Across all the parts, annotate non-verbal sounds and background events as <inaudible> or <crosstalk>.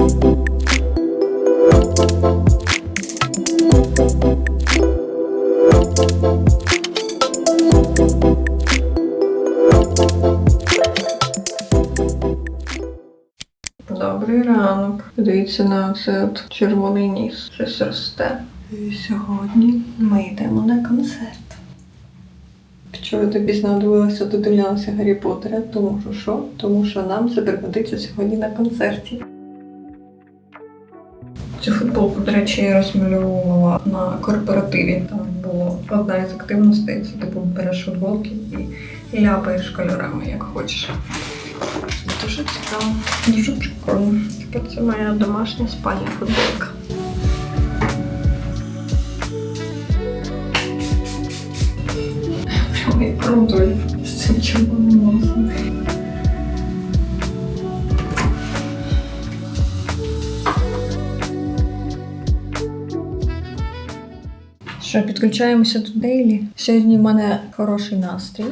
Добрий ранок. Дивіться на от червоний ніс. Щось росте. І сьогодні ми йдемо на концерт. Чого ти пізно дивилася, додивлялася Гаррі Поттера? Тому що що? Тому що нам це пригодиться сьогодні на концерті. Цю футболку, до речі, я розмальовувала на корпоративі. Там було одна із активностей. Це типу береш футболки і ляпаєш кольорами, як хочеш. Дуже цікаво, дуже прикольно. Тепер це моя домашня спальня футболка. Прямо як Рудольф з цим червоним Що, підключаємося до Дейлі. Сьогодні в мене хороший настрій.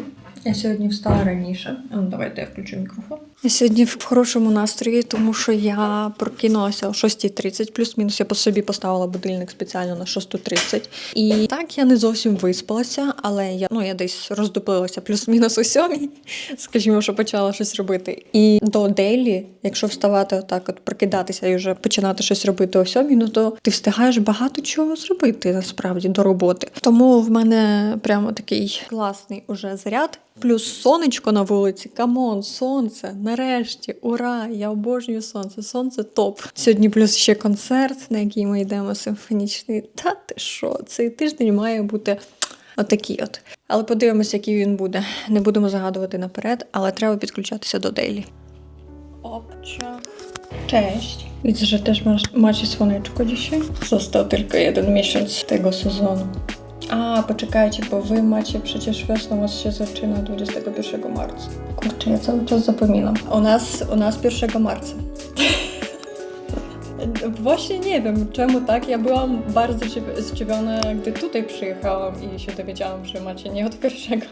Я сьогодні встала раніше. Ну, давайте я включу мікрофон. Я сьогодні в хорошому настрої, тому що я прокинулася о 6.30, плюс-мінус. Я по собі поставила будильник спеціально на 6.30. І так я не зовсім виспалася, але я ну я десь роздуплилася плюс-мінус о 7, <laughs> скажімо, що почала щось робити. І до дейлі, якщо вставати отак, от прокидатися і вже починати щось робити о 7, ну то ти встигаєш багато чого зробити насправді до роботи. Тому в мене прямо такий класний уже заряд. Плюс сонечко на вулиці. Камон, сонце. Нарешті, ура! Я обожнюю сонце. Сонце топ. Сьогодні плюс ще концерт, на який ми йдемо симфонічний. Та ти що? Цей тиждень має бути отакий от. Але подивимося, який він буде. Не будемо загадувати наперед, але треба підключатися до Дейлі. Опча. Cześć. Widzę, że też masz, macie słoneczko dzisiaj. Został tylko jeden miesiąc tego sezonu. A, poczekajcie, bo wy macie przecież wiosna, u się zaczyna 21 marca. Kurczę, ja cały czas zapominam. U nas, u nas 1 marca. <laughs> Właśnie nie wiem, czemu tak. Ja byłam bardzo zdziw- zdziwiona, gdy tutaj przyjechałam i się dowiedziałam, że macie nie od pierwszego.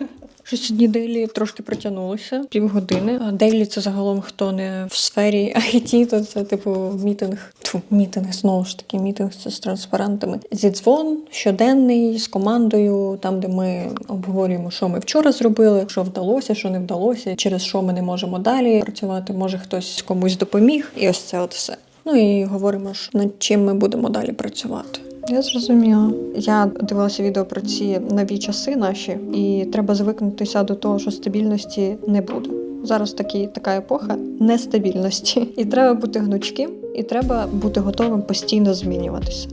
Що сьогодні дейлі трошки протягнулося, півгодини. Дейлі це загалом хто не в сфері IT, то це типу мітинг. Тьфу, мітинг, знову ж таки, мітинг це з транспарантами. Зідзвон щоденний з командою, там, де ми обговорюємо, що ми вчора зробили, що вдалося, що не вдалося, через що ми не можемо далі працювати. Може хтось комусь допоміг, і ось це от все. Ну і говоримо, що над чим ми будемо далі працювати. Я зрозуміла. Я дивилася відео про ці нові часи наші, і треба звикнутися до того, що стабільності не буде. Зараз такі, така епоха нестабільності. І треба бути гнучким, і треба бути готовим постійно змінюватися.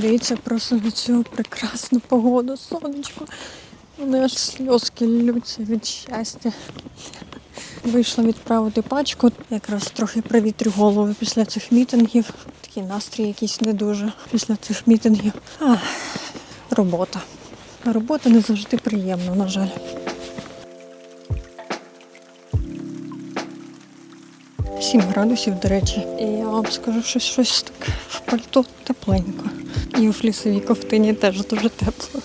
Дивіться просто на цю прекрасну погоду, сонечко. Вони аж сльозки ллються від щастя. Вийшла відправити пачку. Якраз трохи привітрю голову після цих мітингів. Такий настрій якийсь не дуже після цих мітингів. Ах, робота. Робота не завжди приємна, на жаль. Сім градусів, до речі. І я вам скажу, що щось так в пальто тепленько. І у флісовій ковтині теж дуже тепло.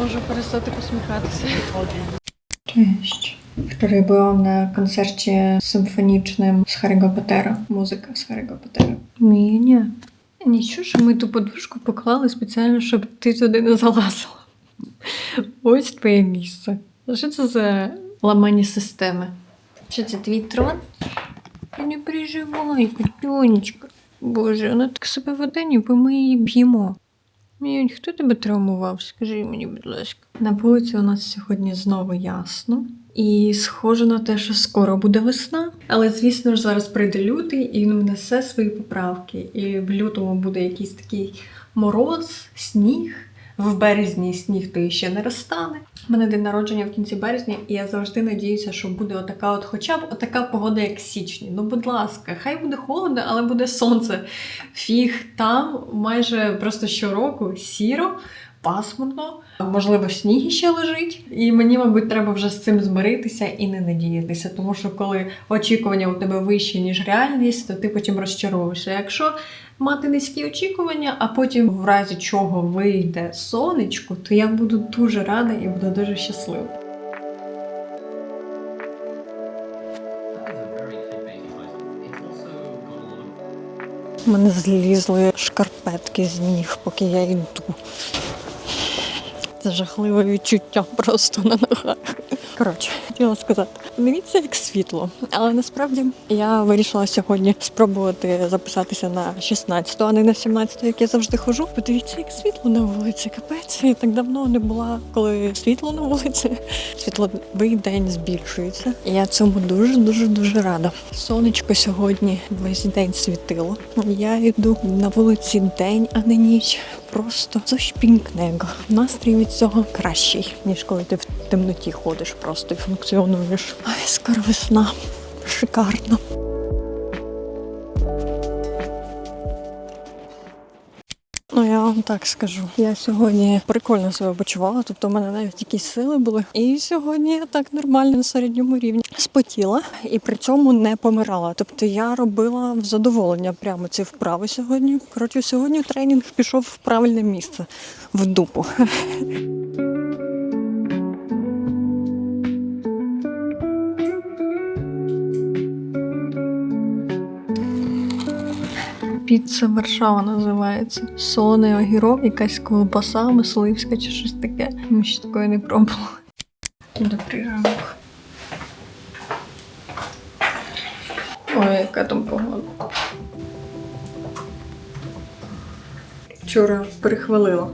Можу перестати посміхатися. Cześć. Wczoraj byłam na koncercie symfonicznym z Harry'ego Pottera. Muzyka z Harry'ego Pottera. Ні, ні. Нічого, що ми ту подушку поклали спеціально, щоб ти туди не залазила. Ось твоє місце. Що це за ламані системи? Що це твій трон? Ти не переживай, котюнечка. Боже, вона так себе веде, ніби ми її б'ємо. Мій, хто тебе травмував? Скажи мені, будь ласка. На вулиці у нас сьогодні знову ясно. І схоже на те, що скоро буде весна. Але звісно ж зараз прийде лютий і він внесе свої поправки. І в лютому буде якийсь такий мороз, сніг. В березні сніг то ще не розтане. У мене день народження в кінці березня, і я завжди надіюся, що буде отака, от, хоча б отака погода, як січні. Ну, будь ласка, хай буде холодно, але буде сонце. Фіг там майже просто щороку сіро, пасмурно, можливо, сніг ще лежить. І мені, мабуть, треба вже з цим змиритися і не надіятися, тому що коли очікування у тебе вищі, ніж реальність, то ти потім розчаровуєшся. Якщо мати низькі очікування, а потім, в разі чого вийде сонечко, то я буду дуже рада і буду дуже щаслива. Мене злізли шкарпетки з ніг, поки я йду. Це жахливе відчуття просто на ногах. Коротше, хотіла сказати, дивіться, як світло. Але насправді я вирішила сьогодні спробувати записатися на 16, а не на 17, як я завжди ходжу. Подивіться, як світло на вулиці. Капець. Я так давно не була, коли світло на вулиці. Світловий день збільшується. І я цьому дуже дуже дуже рада. Сонечко сьогодні весь день світило. Я йду на вулиці день, а не ніч. Просто coś pięknego. Настрій від цього кращий, ніж коли ти в темноті ходиш просто і функціонуєш. Ай, скоро весна. Шикарно. Вам так скажу. Я сьогодні прикольно себе почувала, тобто в мене навіть якісь сили були. І сьогодні я так нормально на середньому рівні спотіла і при цьому не помирала. Тобто я робила в задоволення прямо ці вправи сьогодні. Коротше, сьогодні тренінг пішов в правильне місце в дупу. Піца Варшава називається. Солоний огірок, якась ковбаса, мисливська чи щось таке. Ми ще такої не пробували. Добрий ранок. Ой, яка там погода. Вчора перехвалила.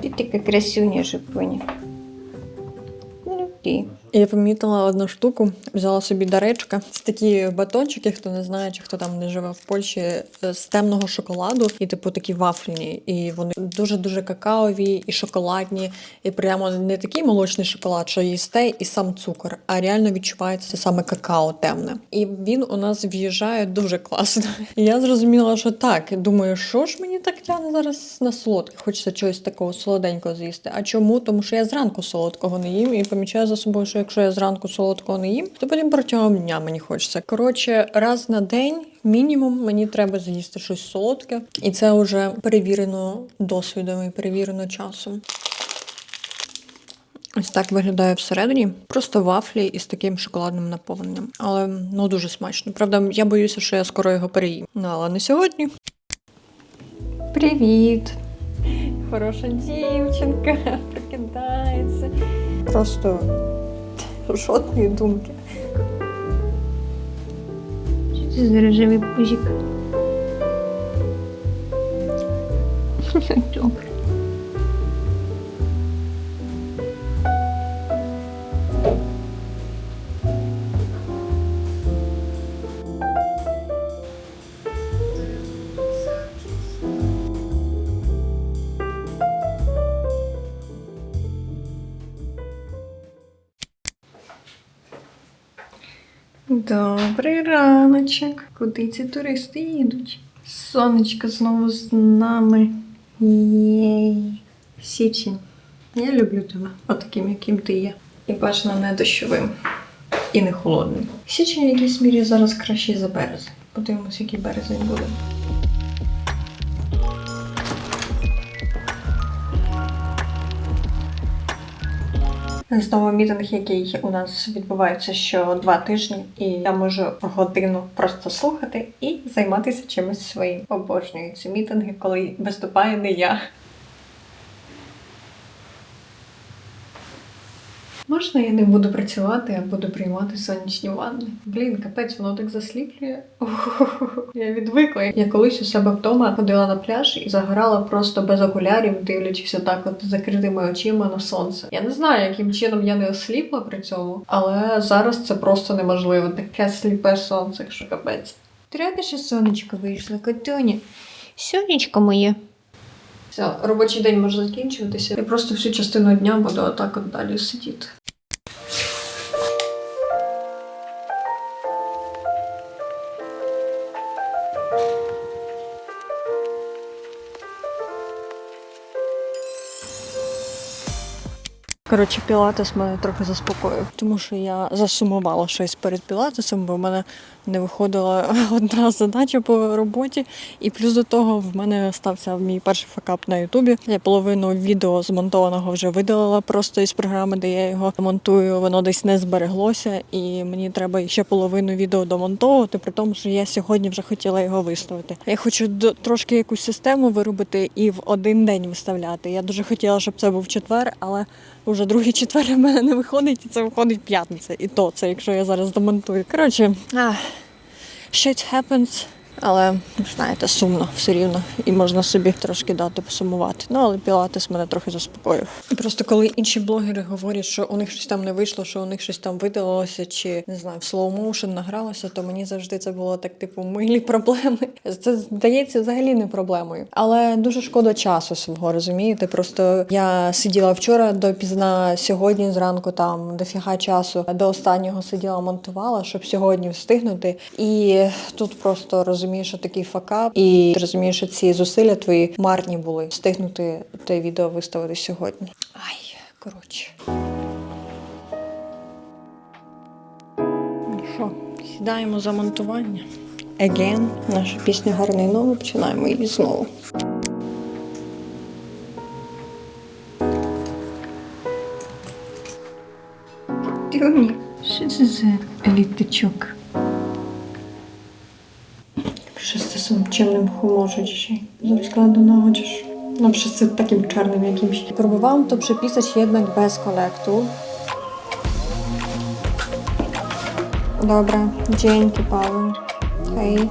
Ти така красуня, Жипоня. Ну ти. Я помітила одну штуку, взяла собі даречка. Це такі батончики, хто не знає, чи хто там не живе в Польщі, е, з темного шоколаду, і типу такі вафляні. І вони дуже-дуже какаові і шоколадні. І прямо не такий молочний шоколад, що їсте, і сам цукор, а реально відчувається саме какао темне. І він у нас в'їжджає дуже класно. І я зрозуміла, що так. Думаю, що ж мені так тягне зараз на солодке? Хочеться чогось такого солоденького з'їсти. А чому? Тому що я зранку солодкого не їм і помічаю за собою, що якщо я зранку солодкого не їм, то потім протягом дня мені хочеться. Коротше, раз на день. Мінімум мені треба з'їсти щось солодке, і це вже перевірено досвідом і перевірено часом. Ось так виглядає всередині. Просто вафлі із таким шоколадним наповненням. Але ну дуже смачно. Правда, я боюся, що я скоро його переїм. Ну, але не сьогодні. Привіт! Хороша дівчинка <laughs> прокидається. Просто жодної думки. Що це за рожевий пузик? <laughs> Добре. Добрий раночок. Куди ці туристи їдуть? Сонечко знову з нами. Єй. Січень. Я люблю тебе, отаким, яким ти є. І бажано не дощовим. І не холодним. Січень в якійсь мірі зараз кращий за березень. Подивимось, який березень буде. Знову мітинг, який у нас відбувається що два тижні, і я можу годину просто слухати і займатися чимось своїм. Обожнюю ці мітинги, коли виступає не я. Можна я не буду працювати, а буду приймати сонячні ванни? Блін, капець, воно так засліплює. <laughs> Я відвикла. Я колись у себе вдома ходила на пляж і загорала просто без окулярів, дивлячись отак от закритими очима на сонце. Я не знаю, яким чином я не осліпла при цьому, але зараз це просто неможливо. Таке сліпе сонце, що капець. Треба, що сонечко вийшло, Катюні. Сонечко моє. Все, робочий день може закінчуватися. Я просто всю частину дня буду отак от далі сидіти. Коротше, пілатес мене трохи заспокоїв, тому що я засумувала щось перед пілатесом, бо в мене не виходила <laughs> одна задача по роботі. І плюс до того в мене стався мій перший факап на Ютубі. Я половину відео змонтованого вже видалила просто із програми, де я його монтую. Воно десь не збереглося, і мені треба ще половину відео домонтовувати, при тому, що я сьогодні вже хотіла його виставити. Я хочу до- трошки якусь систему виробити і в один день виставляти. Я дуже хотіла, щоб це був четвер, але уже другий четвер в мене не виходить, і це виходить п'ятниця. І то це, якщо я зараз домонтую. Коротше, shit happens. Але знаєте, сумно все рівно, і можна собі трошки дати посумувати. Ну але пілатес мене трохи заспокоїв. Просто коли інші блогери говорять, що у них щось там не вийшло, що у них щось там видалося, чи не знаю, в motion награлося, то мені завжди це було так, типу, милі проблеми. <laughs> Це здається взагалі не проблемою. Але дуже шкода часу свого, розумієте? Просто я сиділа вчора допізна, сьогодні зранку там дофіга часу до останнього сиділа, монтувала, щоб сьогодні встигнути. І тут просто розумієш, що такий факап, і ти розумієш, що ці зусилля твої марні були встигнути те відео виставити сьогодні. Ай, коротше. Ну що, сідаємо за монтування. Again, наша пісня гарний новий, починаємо її знову. Тюні, що це за літачок? Чимним хуможуть ще? Зараз кладу наводиш. Нам ще це таким чорним якимś. Próbowałam to przepisać jednak bez kolektu. Dobra, dzięki Paweł. Hej.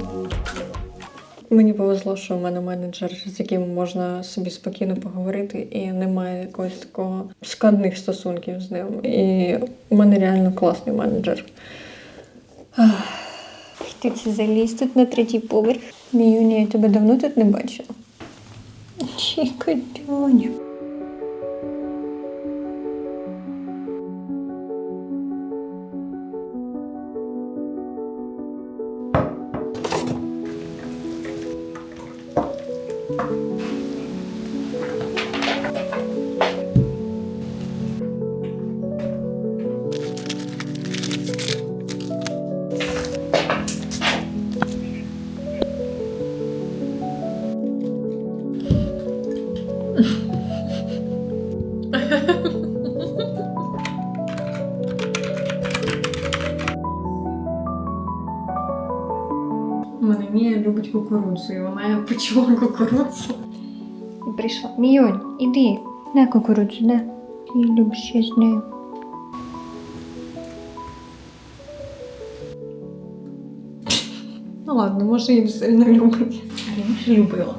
Мені повезло, що в мене менеджер, з яким можна собі спокійно поговорити, і немає якогось такого складних стосунків з ним. І у мене реально класний менеджер. Ти це заліз тут на третій поверх. Міюня, я тебе давно тут не бачила. Чіка, Дюня. Мія любить кукурудзу, і вона почула кукурудзу. І Прийшла. Міонь, іди. На кукурудзу, на. Ти любиш ще з нею. Ну ладно, може і сильно любить. Раніше любила.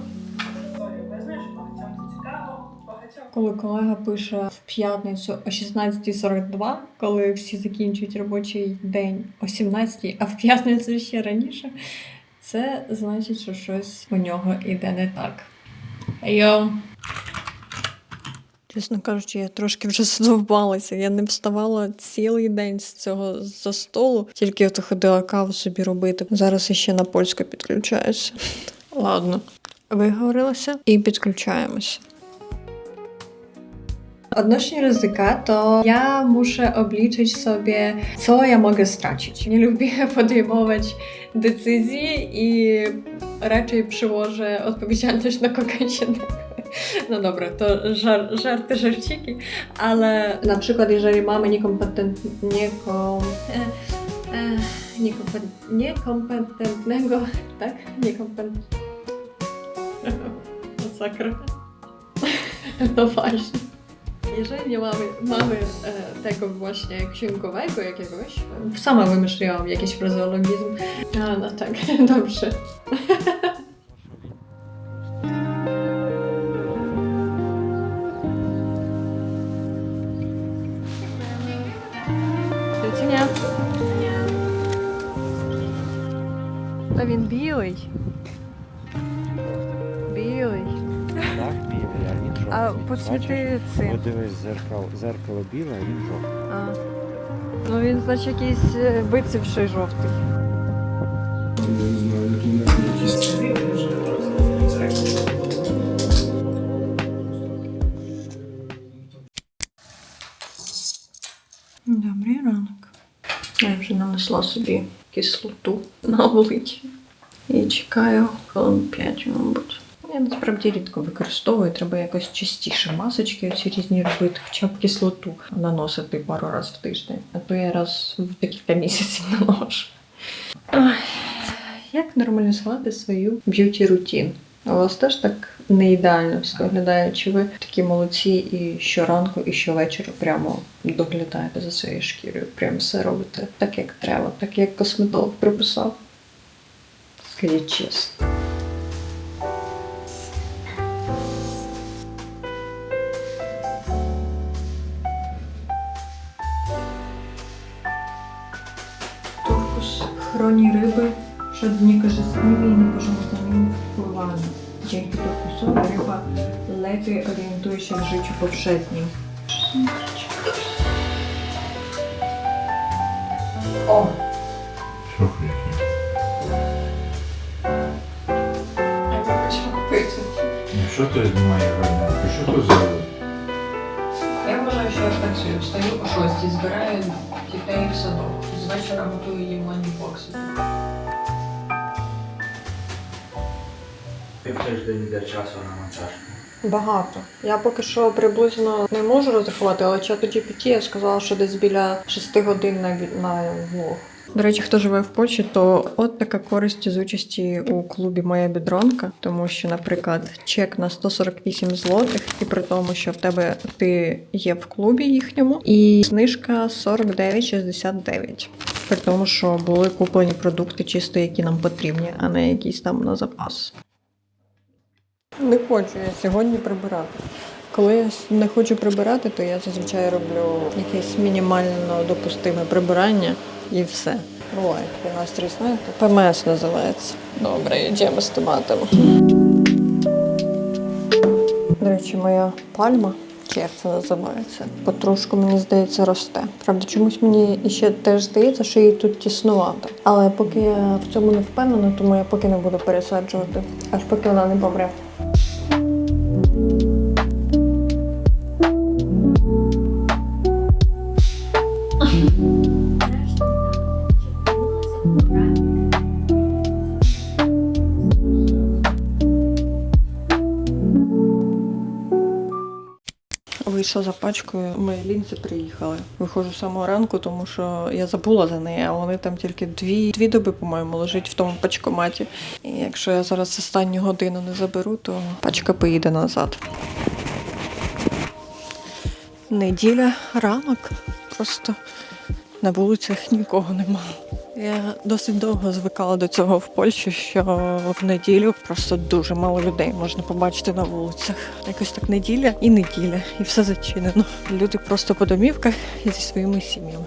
Коли колега пише в п'ятницю о 16.42, коли всі закінчують робочий день о 17.00, а в п'ятницю ще раніше, це значить, що щось у нього іде не так. Йо. Чесно кажучи, я трошки вже задовбалася. Я не вставала цілий день з цього за столу, тільки от ходила каву собі робити. Зараз ще на польську підключаюся. <laughs> Ладно, виговорилася і підключаємося. Odnośnie ryzyka, to ja muszę obliczyć sobie, co ja mogę stracić. Nie lubię <laughs> podejmować decyzji i raczej przyłożę odpowiedzialność na kogoś. No dobra, to żar, żarty, żarciki, ale na przykład jeżeli mamy niekompetent, niekom, e, e, niekompe, niekompetentnego, tak? Niekompet... <laughs> Masakra. <laughs> No właśnie jeżeli nie mamy, mamy e, tego właśnie księgowego jakiegoś, sama wymyśliłam jakiś frazeologizm. A, no tak, <laughs> dobrze. Cenia. Pewien biły. Biły. Tak, biły, ja nie A podswietlcy. Дивись, зеркало, зеркало біле, а він жовтий. А. Ну він, значить, якийсь е, вицівший жовтий. Добрий ранок. Я вже нанесла собі кислоту на обличчя і чекаю хвилин 5, мабуть. Я насправді рідко використовую, треба якось частіше масочки оці різні робити, хоча б кислоту наносити пару разів в тиждень. А то я раз в декілька місяців <laughs> наношу. Як нормалізувати свою б'юті рутін? У вас теж так не ідеально все виглядає? Чи ви такі молодці і щоранку, і щовечора прямо доглядаєте за своєю шкірою? Прямо все робите так, як треба, так як косметолог приписав? Скажіть чесно. Chroni ryby przed niekorzystnymi i niepożądanymi wpływami. Dzięki dokusowi ryba lepiej orientuje się w życiu poprzednim. O! Ciuchy jak co to jest moje wojna? Co to za... Встаю о 6, збираю дітей в садок. З вечора готую їм ланібокси. Ти в тиждень йде часу на монтаж. Багато. Я поки що приблизно не можу розрахувати, але чат GPT я сказала, що десь біля 6 годин на, на влог. До речі, хто живе в Польщі, то от така користь з участі у клубі Моя бідронка, тому що, наприклад, чек на 148 злотих, і при тому, що в тебе ти є в клубі їхньому, і знижка 49,69. При тому, що були куплені продукти чисто, які нам потрібні, а не якісь там на запас. Не хочу я сьогодні прибирати. Коли я не хочу прибирати, то я зазвичай роблю якесь мінімально допустиме прибирання і все. Буває такий настрій, знаєте? ПМС називається. Добре, йдемо з томатами. До речі, моя пальма, як це називається, потрошку, мені здається, росте. Правда, чомусь мені ще теж здається, що їй тут тіснувато. Але поки я в цьому не впевнена, тому я поки не буду пересаджувати, аж поки вона не помре. Вийшла за пачкою, ми лінзи приїхали. Виходжу з самого ранку, тому що я забула за неї, а вони там тільки дві, дві доби, по-моєму, лежать в тому пачкоматі. І якщо я зараз останню годину не заберу, то пачка поїде назад. Неділя, ранок, просто на вулицях нікого нема. Я досить довго звикала до цього в Польщі, що в неділю просто дуже мало людей можна побачити на вулицях. Якось так неділя і неділя, і все зачинено. Люди просто по домівках і зі своїми сім'ями.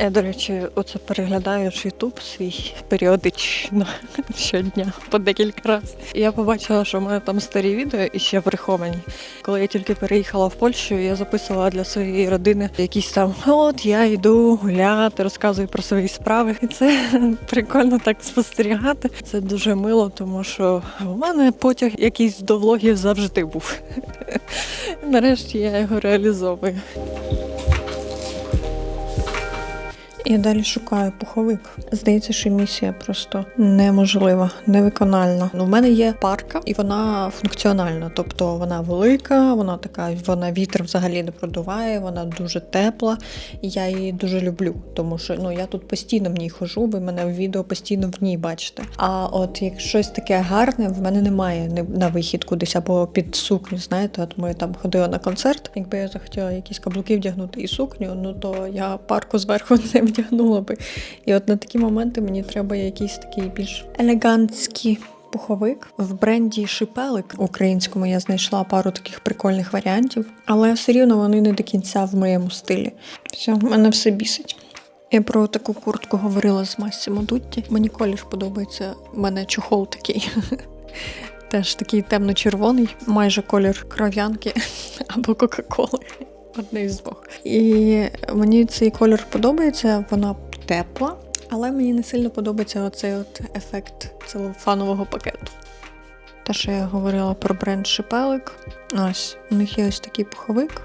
Я, до речі, оце переглядаю Ютуб свій періодично <laughs> щодня по декілька разів. Я побачила, що в мене там старі відео і ще враховані. Коли я тільки переїхала в Польщу, я записувала для своєї родини якісь там от я йду гуляти, розказую про свої справи. І це <laughs> прикольно так спостерігати. Це дуже мило, тому що у мене потяг якийсь до влогів завжди був. <laughs> Нарешті я його реалізовую. Я далі шукаю пуховик. Здається, що місія просто неможлива, невикональна. Ну, в мене є парка, і вона функціональна. Тобто вона велика, вона така, вона вітер взагалі не продуває, вона дуже тепла. І я її дуже люблю, тому що ну я тут постійно в ній хожу, ви мене в відео постійно в ній бачите. А от як щось таке гарне, в мене немає на вихід кудись або під сукню. Знаєте, от ми там ходили на концерт. Якби я захотіла якісь каблуки вдягнути і сукню, ну то я парку зверху <laughs> не вдягнула би. І от на такі моменти мені треба якийсь такий більш елегантський. Пуховик в бренді Шипелик українському я знайшла пару таких прикольних варіантів, але все рівно вони не до кінця в моєму стилі. Все, мене все бісить. Я про таку куртку говорила з Массимо Дутті. Мені колір подобається. У мене чохол такий. <laughs> Теж такий темно-червоний, майже колір кров'янки <laughs> або Кока-Коли. Одне із двох. І мені цей колір подобається, вона тепла, але мені не сильно подобається оцей от ефект целофанового пакету. Те, що я говорила про бренд Шипелик. Ось, у них є ось такий пуховик.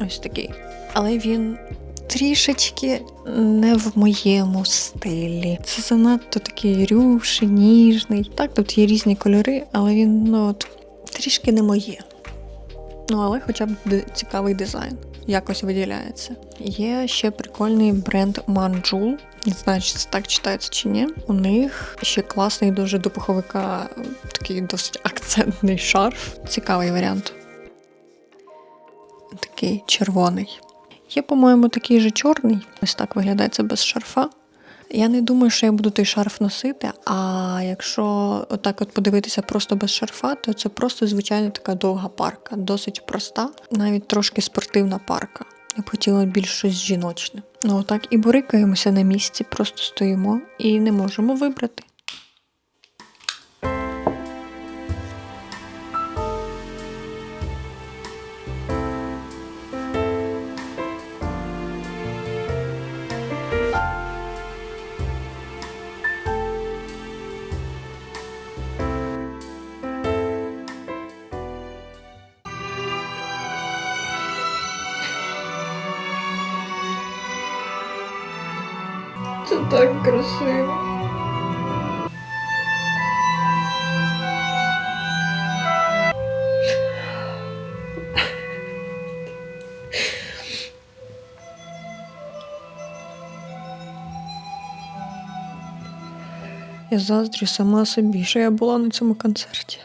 Ось такий. Але він трішечки не в моєму стилі. Це занадто такий рюший, ніжний. Так, тут є різні кольори, але він ну, от, трішки не моє. Ну, але хоча б цікавий дизайн. Якось виділяється. Є ще прикольний бренд Manjul. Не знаю, чи це так читається чи ні. У них ще класний дуже до пуховика е, такий досить акцентний шарф. Цікавий варіант. Такий червоний. Є, по-моєму, такий же чорний. Ось так виглядає це без шарфа. Я не думаю, що я буду той шарф носити. А якщо отак от подивитися просто без шарфа, то це просто звичайна така довга парка, досить проста, навіть трошки спортивна парка. Я б хотіла більш щось жіночне. Ну отак і бурикаємося на місці, просто стоїмо і не можемо вибрати. Так красиво. Я заздрю сама собі, що я була на цьому концерті.